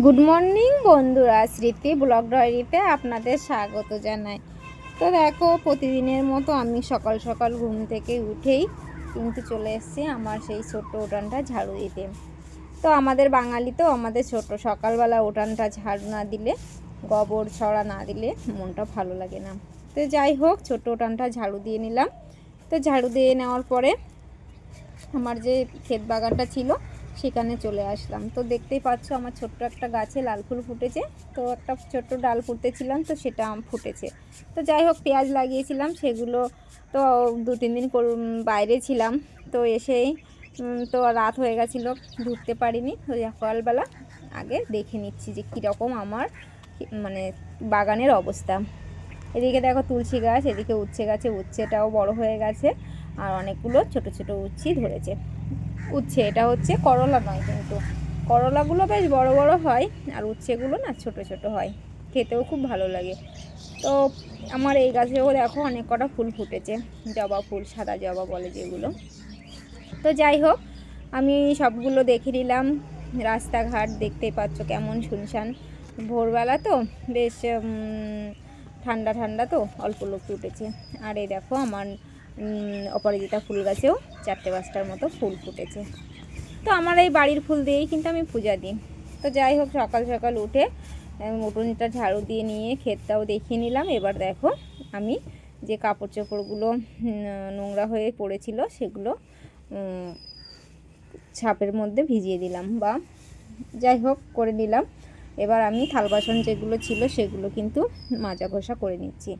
Good morning বন্ধুরা, স্মৃতি blog ডায়েরিতে আপনাদের স্বাগত জানাই। তো দেখো, প্রতিদিনের মতো আমি সকাল সকাল ঘুম থেকে উঠেই কিন্তু চলে এসেছি আমার সেই ছোট্ট উঠানটা ঝাড়ু দিতে। তো আমাদের বাঙালি তো, আমাদের ছোট সকালবেলা উঠানটা ঝাড়ু না দিলে, গোবর ছড়া না দিলে মনটা ভালো লাগে না। তো যাই হোক, ছোট্ট উঠানটা ঝাড়ু দিয়ে নিলাম। তো ঝাড়ু দিয়ে নেওয়ার পরে আমার যে ক্ষেত বাগানটা ছিল সেখানে চলে আসলাম। তো দেখতেই পাচ্ছ আমার ছোট্ট একটা গাছে লাল ফুল ফুটেছে। তো একটা ছোট্ট ডাল ফুটেছিলাম, তো সেটা ফুটেছে। তো যাই হোক, পেঁয়াজ লাগিয়েছিলাম, সেগুলো তো দু তিন দিন বাইরে ছিলাম। তো এসেই তো রাত হয়ে গেছিল, ঢুকতে পারিনি। তো সকালবেলা আগে দেখে নিচ্ছি যে কীরকম আমার মানে বাগানের অবস্থা। এদিকে দেখো তুলসী গাছ, এদিকে উচ্ছে গাছে, উচ্ছেটাও বড় হয়ে গেছে। আর অনেকগুলো ছোট ছোট উচ্ছি ধরেছে। উচ্ছে, এটা হচ্ছে করলা নয় কিন্তু। করলাগুলো বেশ বড় বড় হয় আর উচ্ছেগুলো না ছোট ছোট হয়। খেতেও খুব ভালো লাগে। তো আমার এই গাছেও দেখো অনেক কটা ফুল ফুটেছে, জবা ফুল, সাদা জবা বলে যেগুলো। তো যাই হোক, আমি সবগুলো দেখে নিলাম। রাস্তাঘাট দেখতেই পাচ্ছ কেমন শুনশান। ভোরবেলা তো বেশ ঠান্ডা ঠান্ডা তো, অল্প লোক উঠেছে। আর এই দেখো আমার অপরাজিতা ফুল গাছেও চারটে পাঁচটার মতো ফুল ফুটেছে। তো আমার এই বাড়ির ফুল দিয়েই কিন্তু আমি পূজা দিই। তো যাই হোক, সকাল সকাল উঠে উঠোনটা ঝাড়ু দিয়ে নিয়ে ক্ষেতটাও দেখিয়ে নিলাম। এবার দেখো, আমি যে কাপড় চোপড়গুলো নোংরা হয়ে পড়েছিল সেগুলো ছাপের মধ্যে ভিজিয়ে দিলাম বা যাই হোক, করে নিলাম। এবার আমি থাল বাসন যেগুলো ছিল সেগুলো কিন্তু মাজা ঘষা করে নিচ্ছি।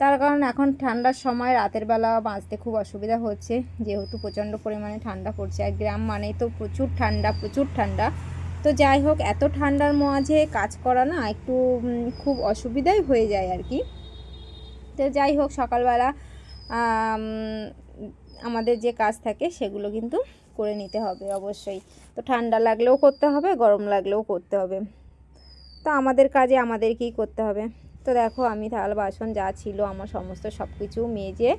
তার কারণ এখন ঠান্ডার সময় রাতের বেলা বাঁচতে খুব অসুবিধা হচ্ছে। যেহেতু প্রচণ্ড পরিমাণে ঠান্ডা পড়ছে আর গ্রাম মানেই তো প্রচুর ঠান্ডা প্রচুর ঠান্ডা। তো যাই হোক, এত ঠান্ডার মাঝে কাজ করা না একটু খুব অসুবিধাই হয়ে যায় আর কি। তো যাই হোক, সকালবেলা আমাদের যে কাজ থাকে সেগুলো কিন্তু করে নিতে হবে অবশ্যই। তো ঠান্ডা লাগলেও করতে হবে, গরম লাগলেও করতে হবে। তো আমাদের কাজে আমাদেরকেই করতে হবে। তো দেখো আমি থাল বাসন যা ছিল আমার সমস্ত সব কিছু মেজে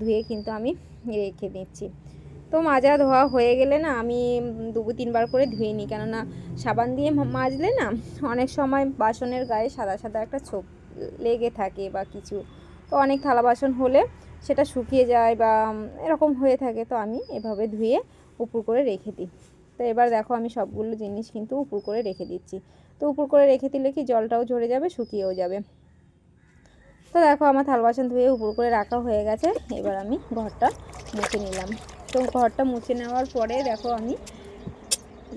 ধুয়ে কিন্তু আমি রেখে দিচ্ছি। তো মাজা ধোয়া হয়ে গেলে না আমি দু তিনবার করে ধুয়ে নিই। কেননা সাবান দিয়ে মাজলে না অনেক সময় বাসনের গায়ে সাদা সাদা একটা ছোপ লেগে থাকে বা কিছু। তো অনেক থালা বাসন হলে সেটা শুকিয়ে যায় বা এরকম হয়ে থাকে। তো আমি এভাবে ধুয়ে উপর করে রেখে দিই। তো এবার দেখো আমি সবগুলো জিনিস কিন্তু উপর করে রেখে দিচ্ছি। তো উপর করে রেখে দিলে কি জলটাও ঝরে যাবে, শুকিয়েও যাবে। তো দেখো আমার থাল বাসন ধুয়ে উপর করে রাখা হয়ে গেছে। এবার আমি ঘরটা মুছে নিলাম। তো ঘরটা মুছে নেওয়ার পরে দেখো আমি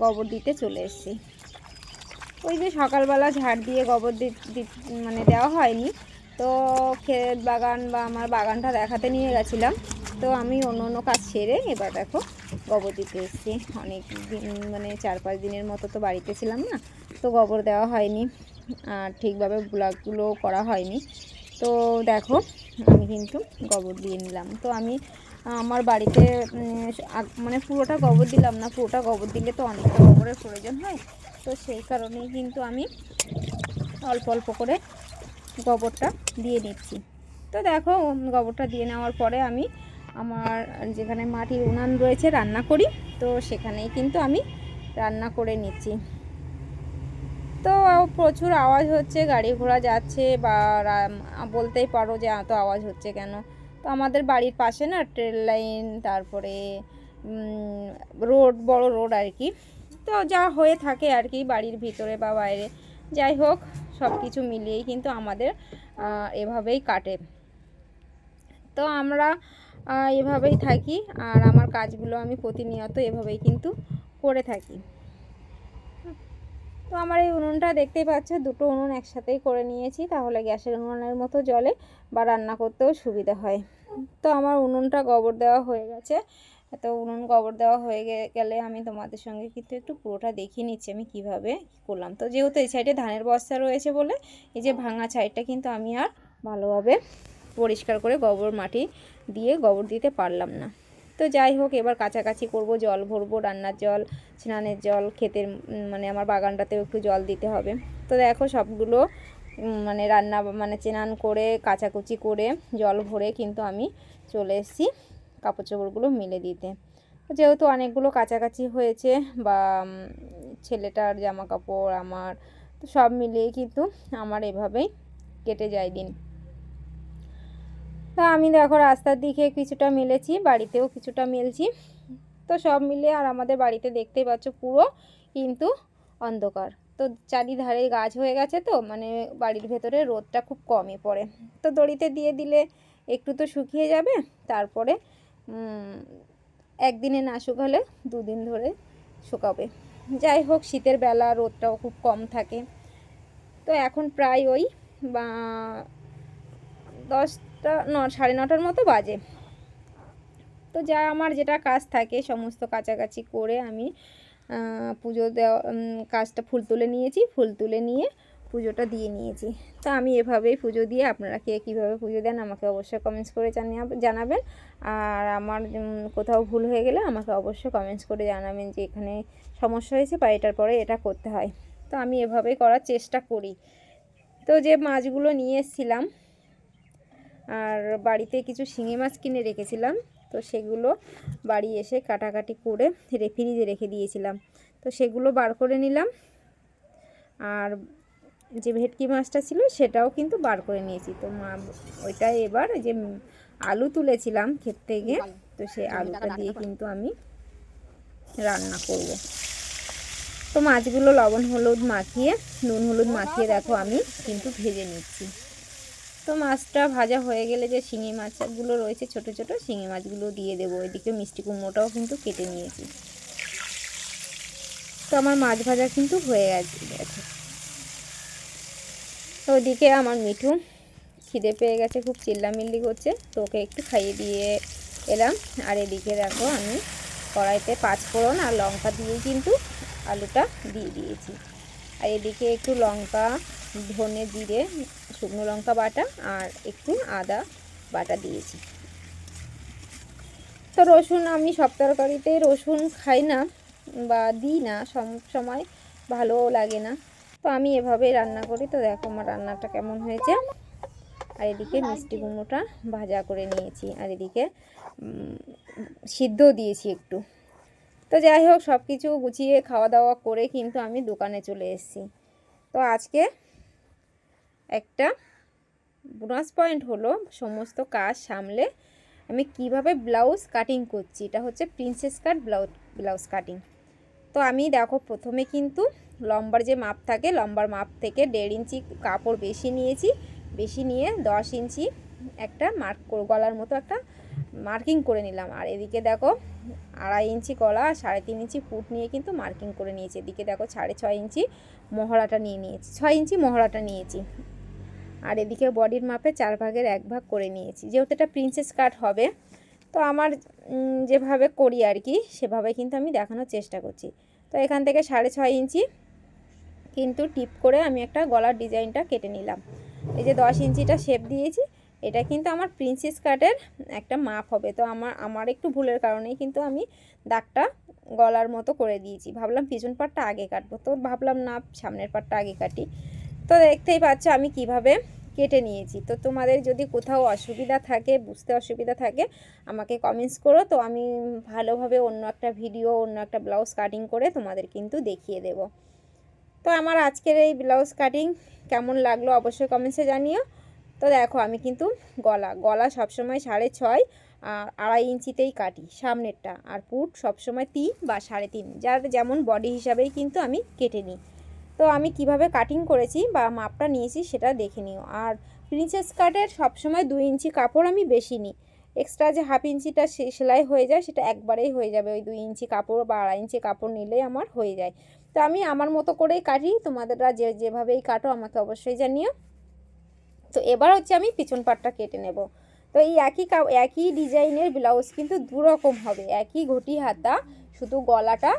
গোবর দিতে চলে এসেছি। ওই যে সকালবেলা ঝাড় দিয়ে গোবর মানে দেওয়া হয়নি। তো ক্ষেত বাগান বা আমার বাগানটা দেখাতে নিয়ে গেছিলাম। তো আমি অন্য অন্য কাজ সেরে এবার দেখো গোবর দিতে এসেছি। অনেক দিন মানে চার পাঁচ দিনের মতো তো বাড়িতে ছিলাম না। তো গোবর দেওয়া হয়নি। আর ঠিকভাবে ব্লগগুলো করা হয়নি। তো দেখো, আমি কিন্তু গোবর দিয়ে নিলাম। তো আমি, আমার বাড়িতে মানে পুরোটা গোবর দিলাম না, পুরোটা গোবর দিলে তো অনেকটা গোবরের প্রয়োজন হয়। তো সেই কারণেই কিন্তু আমি অল্প অল্প করে গোবরটা দিয়ে নিচ্ছি। তো দেখো, গোবরটা দিয়ে নেওয়ার পরে আমি আমার যেখানে মাটির উনান রয়েছে, রান্না করি। তো সেখানেই কিন্তু আমি রান্না করে নিচ্ছি। তো প্রচুর আওয়াজ হচ্ছে, গাড়ি ঘোড়া যাচ্ছে বা বলতেই পারো যে এত আওয়াজ হচ্ছে কেন? তো আমাদের বাড়ির পাশে না ট্রেন লাইন, তারপরে রোড, বড় রোড আর কি। তো যা হয়ে থাকে আর কি বাড়ির ভিতরে বা বাইরে। যাই হোক সব কিছু মিলিয়েই কিন্তু আমাদের এভাবেই কাটে। তো আমরা এভাবেই থাকি আর আমার কাজগুলো আমি প্রতিনিয়ত এভাবেই কিন্তু করে থাকি। তো আমার এই উনুনটা দেখতেই পাচ্ছ, দুটো উনুন একসাথেই করে নিয়েছি, তাহলে গ্যাসের উনুনের মতো জলে বা রান্না করতেও সুবিধা হয়। তো আমার উনুনটা গোবর দেওয়া হয়ে গেছে। তো উনুন গোবর দেওয়া হয়ে গেলে আমি তোমাদের সঙ্গে কিন্তু একটু পুরোটা দেখিয়ে নিচ্ছি আমি কীভাবে করলাম। তো যেহেতু এই সাইডে ধানের বস্তা রয়েছে বলে, এই যে ভাঙা সাইডটা কিন্তু আমি আর ভালোভাবে পরিষ্কার করে গোবর মাটি দিয়ে গোবর দিতে পারলাম না। তো যাই হোক, এবার কাছাকাছি করব, জল ভরবো, রান্নার জল, স্নানের জল, ক্ষেতের মানে আমার বাগানটাতেও একটু জল দিতে হবে। তো দেখো সবগুলো মানে রান্না মানে চেনান করে, কাচাকুচি করে, জল ভরে কিন্তু আমি চলে এসেছি কাপড় চোপড়গুলো মিলে দিতে। যেহেতু অনেকগুলো কাছাকাছি হয়েছে, বা ছেলেটার জামা কাপড় আমার, তো সব মিলিয়ে কিন্তু আমার এভাবেই কেটে যায় দিন। তা আমি দেখো রাস্তার দিকে কিছুটা মেলেছি, বাড়িতেও কিছুটা মেলছি। তো সব মিলিয়ে আর আমাদের বাড়িতে দেখতেই পাচ্ছ পুরো কিন্তু অন্ধকার। তো চারিধারে গাছ হয়ে গেছে তো মানে বাড়ির ভেতরে রোদটা খুব কমই পড়ে। তো দড়িতে দিয়ে দিলে একটু তো শুকিয়ে যাবে, তারপরে একদিনে না শুকালে দুদিন ধরে শুকাবে। যাই হোক, শীতের বেলা রোদটাও খুব কম থাকে। তো এখন প্রায় ওই, বা দশটা ন, সাড়ে নটার মতো বাজে। তো যা আমার যেটা কাজ থাকে, সমস্ত কাছাকাছি করে আমি পুজো দেওয়া কাজটা ফুল তুলে নিয়েছি। ফুল তুলে নিয়ে পুজোটা দিয়ে নিয়েছি। তো আমি এভাবেই পুজো দিয়ে, আপনারা কে কীভাবে পুজো দেন আমাকে অবশ্যই কমেন্টস করে জানাবেন। আর আমার কোথাও ভুল হয়ে গেলে আমাকে অবশ্যই কমেন্টস করে জানাবেন যে এখানে সমস্যা হয়েছে বা এটার পরে এটা করতে হয়। তো আমি এভাবেই করার চেষ্টা করি। তো যে মাছগুলো নিয়ে এসেছিলাম আর বাড়িতে কিছু শিঙি মাছ কিনে রেখেছিলাম, তো সেগুলো বাড়ি এসে কাটাকাটি করে ফ্রিজে রেখে দিয়েছিলাম। তো সেগুলো বার করে নিলাম। আর যে ভেটকি মাছটা ছিল সেটাও কিন্তু বার করে নিয়েছি। তো মা, ওইটা এবার যে আলু তুলেছিলাম ক্ষেত থেকে, তো সেই আলুটা দিয়ে কিন্তু আমি রান্না করব। তো মাছগুলো লবণ হলুদ মাখিয়ে, নুন হলুদ মাখিয়ে দেখো আমি কিন্তু ভেজে নিচ্ছি। তো মাছটা ভাজা হয়ে গেলে যে শিঙি মাছগুলো রয়েছে, ছোট ছোট শিঙি মাছগুলো দিয়ে দেবো। এদিকে মিষ্টি কুমড়োটাও কিন্তু কেটে নিয়েছি। তো আমার মাছ ভাজা কিন্তু হয়ে গেছে তো ওদিকে আমার মিঠু খিদে পেয়ে গেছে, খুব চিল্লামিল্লি করছে। তো ওকে একটু খাইয়ে দিয়ে এলাম। আর এদিকে দেখো আমি কড়াইতে পাঁচ ফোড়ন আর লঙ্কা দিয়ে কিন্তু আলুটা দিয়ে দিয়েছি। আর এদিকে একটু লঙ্কা ধনে জিরে, শুকনো লঙ্কা বাটা আর একটু আদা বাটা দিয়েছি। তো রসুন আমি সব তরকারিতে রসুন খাই না বা দিই না, সব সময় ভালোও লাগে না। তো আমি এভাবে রান্না করি। তো দেখো আমার রান্নাটা কেমন হয়েছে। আর এদিকে মিষ্টি কুমড়োটা ভাজা করে নিয়েছি। আর এদিকে সিদ্ধ দিয়েছি একটু। তো যাই হোক সব কিছু গুছিয়ে খাওয়া দাওয়া করে কিন্তু আমি দোকানে চলে এসেছি। তো আজকে একটা বোনাস পয়েন্ট হলো সমস্ত কাজ সামলে আমি কীভাবে ব্লাউজ কাটিং করছি। এটা হচ্ছে princess cut blouse blouse cutting তো আমি দেখো প্রথমে কিন্তু লম্বার যে মাপ থাকে, লম্বার মাপ থেকে দেড় ইঞ্চি কাপড় বেশি নিয়েছি। বেশি নিয়ে দশ ইঞ্চি একটা মার্ক গলার মতো একটা মার্কিং করে নিলাম। আর এদিকে দেখো আড়াই ইঞ্চি গলা, সাড়ে তিন ইঞ্চি ফুট নিয়ে কিন্তু মার্কিং করে নিয়েছি। এদিকে দেখো সাড়ে ছয় ইঞ্চি মহড়াটা নিয়ে নিয়েছি, ছয় ইঞ্চি মহড়াটা নিয়েছি। আর এদিকে বডির মাপে চার ভাগের এক ভাগ করে নিয়েছি। যেহেতু এটা প্রিন্সেস কাট হবে, তো আমার যেভাবে করি আর কি, সেভাবে কিন্তু আমি দেখানোর চেষ্টা করছি। তো এখান থেকে সাড়ে ছয় ইঞ্চি কিন্তু টিপ করে আমি একটা গলার ডিজাইনটা কেটে নিলাম। এই যে দশ ইঞ্চিটা শেপ দিয়েছি, এটা কিন্তু আমার প্রিন্সেস কাটের একটা মাপ হবে। তো আমার আমার একটু ভুলের কারণেই কিন্তু আমি দাগটা গলার মতো করে দিয়েছি। ভাবলাম পিছন পাটটা আগে কাটবো। তো ভাবলাম না, সামনের পাটটা আগে কাটি। তো দেখতেই পাচ্ছ আমি কীভাবে কেটে নিয়েছি। তো তোমাদের যদি কোথাও অসুবিধা থাকে, বুঝতে অসুবিধা থাকে, আমাকে কমেন্টস করো। তো আমি ভালোভাবে অন্য একটা ভিডিও অন্য একটা ব্লাউজ কাটিং করে তোমাদের কিন্তু দেখিয়ে দেব। তো আমার আজকের এই ব্লাউজ কাটিং কেমন লাগল অবশ্যই কমেন্টসে জানিও। তো দেখো আমি কিন্তু গলা গলা সবসময় সাড়ে ছয় আড়াই ইঞ্চিতেই কাটি সামনেরটা। আর পুট সবসময় তিন বা সাড়ে তিন, যার যেমন বডি হিসাবেই কিন্তু আমি কেটে নিই। তো আমি কীভাবে কাটিং করেছি বা মাপটা নিয়েছি সেটা দেখে নিও। আর প্রিন্সেস কাটের সবসময় দুই ইঞ্চি কাপড় আমি বেশি নিই। এক্সট্রা যে হাফ ইঞ্চিটা সেলাই হয়ে যায় সেটা একবারেই হয়ে যাবে। ওই দুই ইঞ্চি কাপড় বা আড়াই ইঞ্চি কাপড় নিলেই আমার হয়ে যায়। তো আমি আমার মতো করেই কাটি। তোমাদেররা যে, যেভাবেই কাটো আমাকে অবশ্যই জানিও। তো এবার হচ্ছে আমি পিছন পাটটা কেটে নেব। তো এই একই একই ডিজাইনের ব্লাউজ কিন্তু দুরকম হবে। একই ঘটি হাতা, শুধু গলাটা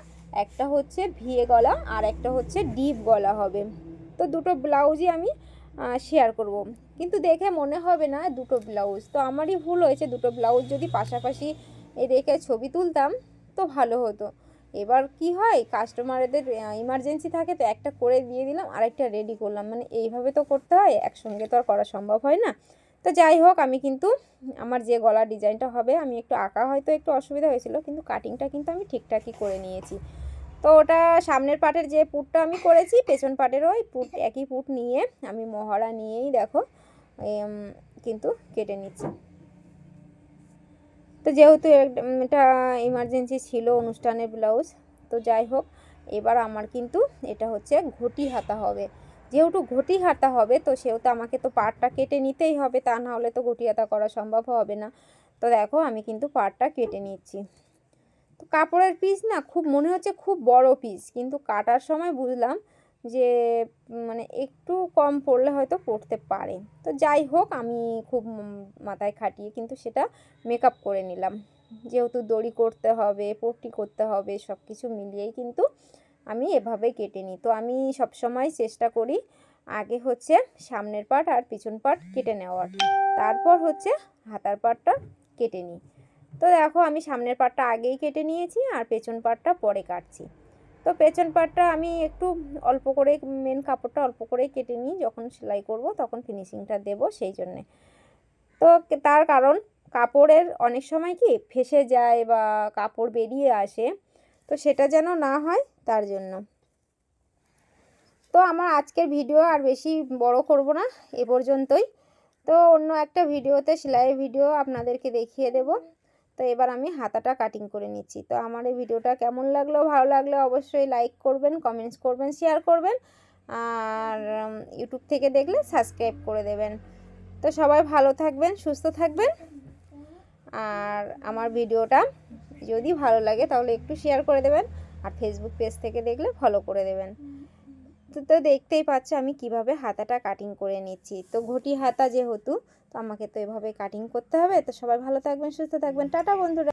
একটা হচ্ছে ভিয়ে গলা আর একটা হচ্ছে ডিপ গলা হবে। তো দুটো ব্লাউজই আমি শেয়ার করব। কিন্তু দেখে মনে হবে না দুটো ব্লাউজ। তো আমারই ভুল হয়েছে, দুটো ব্লাউজ যদি পাশাপাশি রেখে ছবি তুলতাম তো ভালো হতো। এবার কি হয় কাস্টমারদের ইমার্জেন্সি থাকে তো একটা করে দিয়ে দিলাম, আরেকটা রেডি করলাম। মানে এইভাবে তো করতে হয়, একসঙ্গে তো আর করা সম্ভব হয় না। তো যাই হোক, আমি কিন্তু আমার যে গলার ডিজাইনটা হবে, আমি একটু আঁকা হয়তো একটু অসুবিধা হয়েছিল, কিন্তু কাটিংটা কিন্তু আমি ঠিকঠাকই করে নিয়েছি। তো ওটা সামনের পাটের যে পুটটা আমি করেছি, পেছন পাটের ওই পুট, একই পুট নিয়ে আমি মহড়া নিয়েই দেখো কিন্তু কেটে নিচ্ছি। তো যেহেতু এটা ইমার্জেন্সি ছিল অনুষ্ঠানের ব্লাউজ তো যাই হোক, এবার আমার কিন্তু এটা হচ্ছে ঘটি হাতা হবে। যেহেতু ঘটি হাতা হবে, তো সেহেতু আমাকে তো পাটটা কেটে নিতেই হবে, তা না হলে তো ঘটি হাতা করা সম্ভব হবে না। তো দেখো, আমি কিন্তু পাটটা কেটে নিচ্ছি। তো কাপড়ের পিস না, খুব মনে হচ্ছে খুব বড় পিস কিন্তু কাটার সময় বুঝলাম যে মানে একটু কম পড়লে হয়তো পড়তে পারে। তো যাই হোক, আমি খুব মাথায় খাটিয়ে কিন্তু সেটা মেকআপ করে নিলাম। যেহেতু দড়ি করতে হবে, পট্টি করতে হবে সব কিছু মিলিয়েই কিন্তু আমি এভাবে কেটে নিই। তো আমি সবসময় চেষ্টা করি আগে হচ্ছে সামনের পাট আর পিছন পাট কেটে নেওয়ার। তারপর হচ্ছে হাতার পাটটা কেটে নিই। তো দেখো আমি সামনের পাটটা আগেই কেটে নিয়েছি আর পেছন পাটটা পরে কাটছি। তো পেছন পাটটা আমি একটু অল্প করে মেন কাপড়টা অল্প করেই কেটে নিই, যখন সেলাই করব তখন ফিনিশিংটা দেব সেই জন্যে। তো তার কারণ কাপড়ের অনেক সময় কি ফেসে যায় বা কাপড় বেরিয়ে আসে, তো সেটা যেন না হয় তার জন্য। তো আমার আজকের ভিডিও আর বেশি বড় করব না, এ পর্যন্তই। তো অন্য একটা ভিডিওতে, সেলাইয়ের ভিডিও আপনাদেরকে দেখিয়ে দেব। তো এবার আমি হাতাটা কাটিং করে নিচ্ছি। তো আমার এই ভিডিওটা কেমন লাগল, ভালো লাগলে অবশ্যই লাইক করবেন কমেন্টস করবেন শেয়ার করবেন, আর ইউটিউব থেকে দেখলে সাবস্ক্রাইব করে দেবেন। তো সবাই ভালো থাকবেন, সুস্থ থাকবেন। আর আমার ভিডিওটা যদি ভালো লাগে তাহলে একটু শেয়ার করে দেবেন, আর ফেসবুক পেজ থেকে দেখলে ফলো করে দেবেন। তো দেখতেই পাচ্ছ আমি কীভাবে হাতাটা কাটিং করে নিচ্ছি। তো ঘটি হাতা যেহেতু, তো আমাকে তো এভাবে কাটিং করতে হবে। তো সবাই ভালো থাকবেন, সুস্থ থাকবেন। টাটা বন্ধুরা।